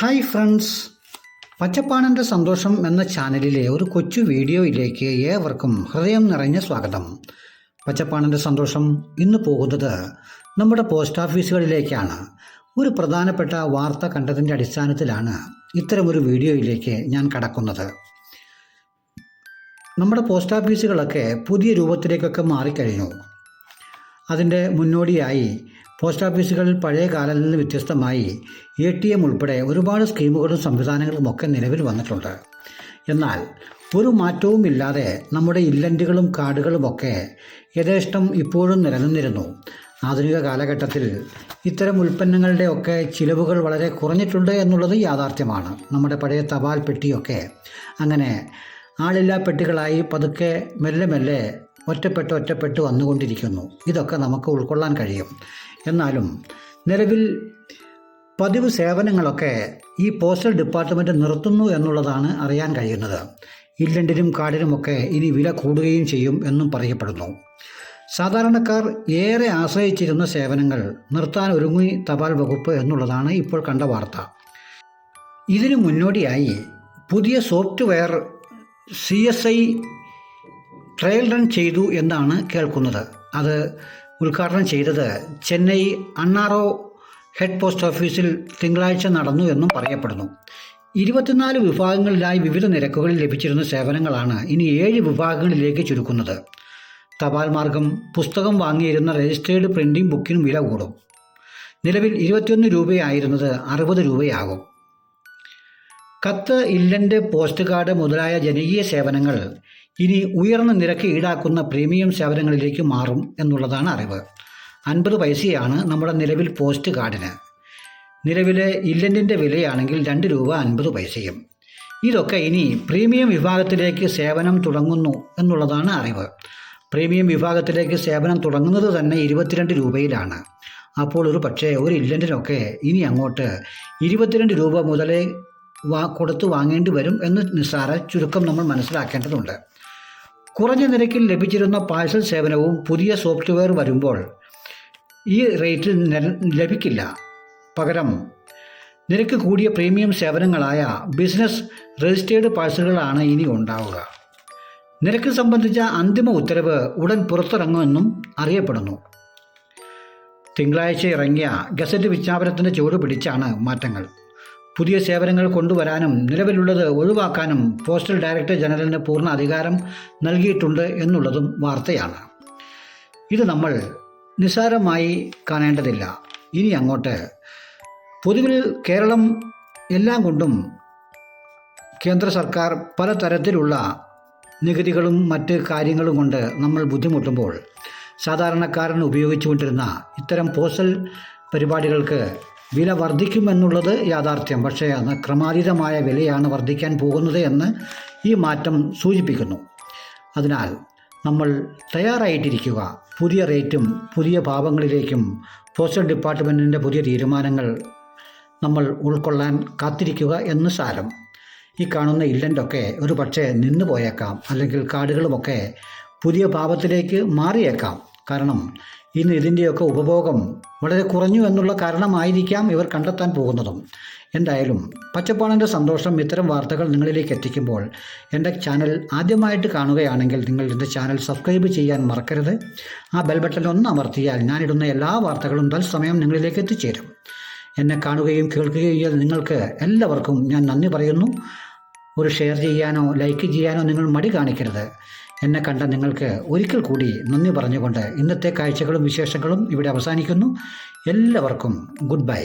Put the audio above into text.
Hi friends പച്ചപ്പാണന്റെ സന്തോഷം എന്ന ചാനലിലെ ഒരു കൊച്ചു വീഡിയോയിലേക്ക് ഏവർക്കും ഹൃദയം നിറഞ്ഞ സ്വാഗതം. പച്ചപ്പാണന്റെ സന്തോഷം ഇന്ന് പോകുന്നത് നമ്മുടെ പോസ്റ്റ് ഓഫീസുകളിലേക്കാണ്. ഒരു പ്രധാനപ്പെട്ട വാർത്ത കണ്ടതിന്റെ അടിസ്ഥാനത്തിലാണ് ഇത്തരമൊരു വീഡിയോയിലേക്ക് ഞാൻ കടക്കുന്നത്. നമ്മുടെ പോസ്റ്റ് ഓഫീസുകളൊക്കെ പുതിയ രൂപത്തിലേക്കൊക്കെ മാറിക്കഴിഞ്ഞു. അതിന്റെ മുന്നോടിയായി പോസ്റ്റ് ഓഫീസുകളിൽ പഴയ കാലത്തിൽ നിന്ന് വ്യത്യസ്തമായി എ ടി എം ഉൾപ്പെടെ ഒരുപാട് സ്കീമുകളും സംവിധാനങ്ങളും ഒക്കെ നിലവിൽ വന്നിട്ടുണ്ട്. എന്നാൽ ഒരു മാറ്റവും ഇല്ലാതെ നമ്മുടെ ഇല്ലന്റുകളും കാർഡുകളുമൊക്കെ യഥേഷ്ടം ഇപ്പോഴും നിലനിന്നിരുന്നു. ആധുനിക കാലഘട്ടത്തിൽ ഇത്തരം ഉൽപ്പന്നങ്ങളുടെ ഒക്കെ ചിലവുകൾ വളരെ കുറഞ്ഞിട്ടുണ്ട് എന്നുള്ളത് യാഥാർത്ഥ്യമാണ്. നമ്മുടെ പഴയ തപാൽ പെട്ടിയൊക്കെ അങ്ങനെ ആളില്ലാ പെട്ടികളായി പതുക്കെ മെല്ലെ മെല്ലെ ഒറ്റപ്പെട്ട് ഒറ്റപ്പെട്ട് വന്നുകൊണ്ടിരിക്കുന്നു. ഇതൊക്കെ നമുക്ക് ഉൾക്കൊള്ളാൻ കഴിയും. എന്നാലും നിലവിൽ പതിവ് സേവനങ്ങളൊക്കെ ഈ പോസ്റ്റൽ ഡിപ്പാർട്ട്മെന്റ് നിർത്തുന്നു എന്നുള്ളതാണ് അറിയാൻ കഴിയുന്നത്. ഇല്ലണ്ടിനും കാടിനുമൊക്കെ ഇനി വില കൂടുകയും ചെയ്യും എന്നും പറയപ്പെടുന്നു. സാധാരണക്കാർ ഏറെ ആശ്രയിച്ചിരുന്ന സേവനങ്ങൾ നിർത്താൻ ഒരുങ്ങി തപാൽ വകുപ്പ് എന്നുള്ളതാണ് ഇപ്പോൾ കണ്ട വാർത്ത. ഇതിനു മുന്നോടിയായി പുതിയ software C S I trial run ചെയ്തു എന്നാണ് കേൾക്കുന്നത്. അത് ഉദ്ഘാടനം ചെയ്തത് ചെന്നൈ അണ്ണാറോ ഹെഡ് പോസ്റ്റ് ഓഫീസിൽ തിങ്കളാഴ്ച നടന്നു എന്നും പറയപ്പെടുന്നു. ഇരുപത്തിനാല് വിഭാഗങ്ങളിലായി വിവിധ നിരക്കുകളിൽ ലഭിച്ചിരുന്ന സേവനങ്ങളാണ് ഇനി ഏഴ് വിഭാഗങ്ങളിലേക്ക് ചുരുക്കുന്നത്. തപാൽ മാർഗം പുസ്തകം വാങ്ങിയിരുന്ന രജിസ്റ്റേർഡ് പ്രിന്റിംഗ് ബുക്കിനും വില കൂടും. നിലവിൽ ഇരുപത്തിയൊന്ന് രൂപയായിരുന്നത് അറുപത് രൂപയാകും. കത്ത് ഇല്ലന്റ് പോസ്റ്റ് കാർഡ് മുതലായ ജനകീയ സേവനങ്ങൾ ഇനി ഉയർന്ന നിരക്ക് ഈടാക്കുന്ന പ്രീമിയം സേവനങ്ങളിലേക്ക് മാറും എന്നുള്ളതാണ് അറിവ്. അൻപത് പൈസയാണ് നമ്മുടെ നിലവിൽ പോസ്റ്റ് കാർഡിന്. നിലവിലെ ഇല്ലന്റിന്റെ വിലയാണെങ്കിൽ രണ്ട് രൂപ അൻപത് പൈസയും. ഇതൊക്കെ ഇനി പ്രീമിയം വിഭാഗത്തിലേക്ക് സേവനം തുടങ്ങുന്നു എന്നുള്ളതാണ് അറിവ്. പ്രീമിയം വിഭാഗത്തിലേക്ക് സേവനം തുടങ്ങുന്നത് തന്നെ ഇരുപത്തിരണ്ട് രൂപയിലാണ്. അപ്പോൾ ഒരു പക്ഷേ ഒരു ഇല്ലന്റിനൊക്കെ ഇനി അങ്ങോട്ട് ഇരുപത്തിരണ്ട് രൂപ മുതലേ വാ കൊടുത്ത് വാങ്ങേണ്ടി വരും എന്ന് നിസ്സാര ചുരുക്കം നമ്മൾ മനസ്സിലാക്കേണ്ടതുണ്ട്. കുറഞ്ഞ നിരക്കിൽ ലഭിച്ചിരുന്ന പാഴ്സൽ സേവനവും പുതിയ സോഫ്റ്റ്വെയർ വരുമ്പോൾ ഈ റേറ്റിൽ ലഭിക്കില്ല. പകരം നിരക്ക് കൂടിയ പ്രീമിയം സേവനങ്ങളായ ബിസിനസ് രജിസ്റ്റേർഡ് പാഴ്സലുകളാണ് ഇനി ഉണ്ടാവുക. നിരക്ക് സംബന്ധിച്ച അന്തിമ ഉത്തരവ് ഉടൻ പുറത്തിറങ്ങുമെന്നും അറിയപ്പെടുന്നു. തിങ്കളാഴ്ച ഇറങ്ങിയ ഗസറ്റ് വിജ്ഞാപനത്തിന്റെ ചുവട് പിടിച്ചാണ് മാറ്റങ്ങൾ. പുതിയ സേവനങ്ങൾ കൊണ്ടുവരാനും നിലവിലുള്ളത് ഒഴിവാക്കാനും പോസ്റ്റൽ ഡയറക്ടർ ജനറലിന് പൂർണ അധികാരം നൽകിയിട്ടുണ്ട് എന്നുള്ളതും വാർത്തയാണ്. ഇത് നമ്മൾ നിസ്സാരമായി കാണേണ്ടതില്ല. ഇനി അങ്ങോട്ട്. പൊതുവിൽ കേരളം എല്ലാം കൊണ്ടും കേന്ദ്ര സർക്കാർ പലതരത്തിലുള്ള നികുതികളും മറ്റ് കാര്യങ്ങളും കൊണ്ട് നമ്മൾ ബുദ്ധിമുട്ടുമ്പോൾ സാധാരണക്കാരൻ ഉപയോഗിച്ചുകൊണ്ടിരുന്ന ഇത്തരം പോസ്റ്റൽ പരിപാടികൾക്ക് വില വർദ്ധിക്കുമെന്നുള്ളത് യാഥാർത്ഥ്യം. പക്ഷേ അത് ക്രമാതീതമായ വിലയാണ് വർദ്ധിക്കാൻ പോകുന്നത് എന്ന് ഈ മാറ്റം സൂചിപ്പിക്കുന്നു. അതിനാൽ നമ്മൾ തയ്യാറായിട്ടിരിക്കുക. പുതിയ റേറ്റും പുതിയ ഭാവങ്ങളിലേക്കും പോസ്റ്റൽ ഡിപ്പാർട്ട്മെന്റിന്റെ പുതിയ തീരുമാനങ്ങൾ നമ്മൾ ഉൾക്കൊള്ളാൻ കാത്തിരിക്കുക എന്ന് സാരം. ഈ കാണുന്ന ഇല്ലന്റൊക്കെ ഒരു പക്ഷേ നിന്നു പോയേക്കാം അല്ലെങ്കിൽ കാടുകളുമൊക്കെ പുതിയ ഭാവത്തിലേക്ക് മാറിയേക്കാം. കാരണം ഇന്ന് ഇതിന്റെയൊക്കെ ഉപഭോഗം വളരെ കുറഞ്ഞു എന്നുള്ള കാരണമായിരിക്കാം ഇവർ കണ്ടെത്താൻ പോകുന്നതും. എന്തായാലും പച്ചപ്പാണിന്റെ സന്തോഷം ഇത്തരം വാർത്തകൾ നിങ്ങളിലേക്ക് എത്തിക്കുമ്പോൾ എന്റെ ചാനൽ ആദ്യമായിട്ട് കാണുകയാണെങ്കിൽ നിങ്ങൾ എന്റെ ചാനൽ സബ്സ്ക്രൈബ് ചെയ്യാൻ മറക്കരുത്. ആ ബെൽ ബട്ടൺ ഒന്ന് അമർത്തിയാൽ ഞാനിടുന്ന എല്ലാ വാർത്തകളും തത്സമയം നിങ്ങളിലേക്ക് എത്തിച്ചേരും. എന്നെ കാണുകയും കേൾക്കുകയും ചെയ്ത നിങ്ങൾക്ക് എല്ലാവർക്കും ഞാൻ നന്ദി പറയുന്നു. ഒരു ഷെയർ ചെയ്യാനോ ലൈക്ക് ചെയ്യാനോ നിങ്ങൾ മടി കാണിക്കരുത്. എന്നെ കണ്ട നിങ്ങൾക്ക് ഒരിക്കൽ കൂടി നന്ദി പറഞ്ഞുകൊണ്ട് ഇന്നത്തെ കാഴ്ചകളും വിശേഷങ്ങളും ഇവിടെ അവസാനിക്കുന്നു. എല്ലാവർക്കും ഗുഡ് ബൈ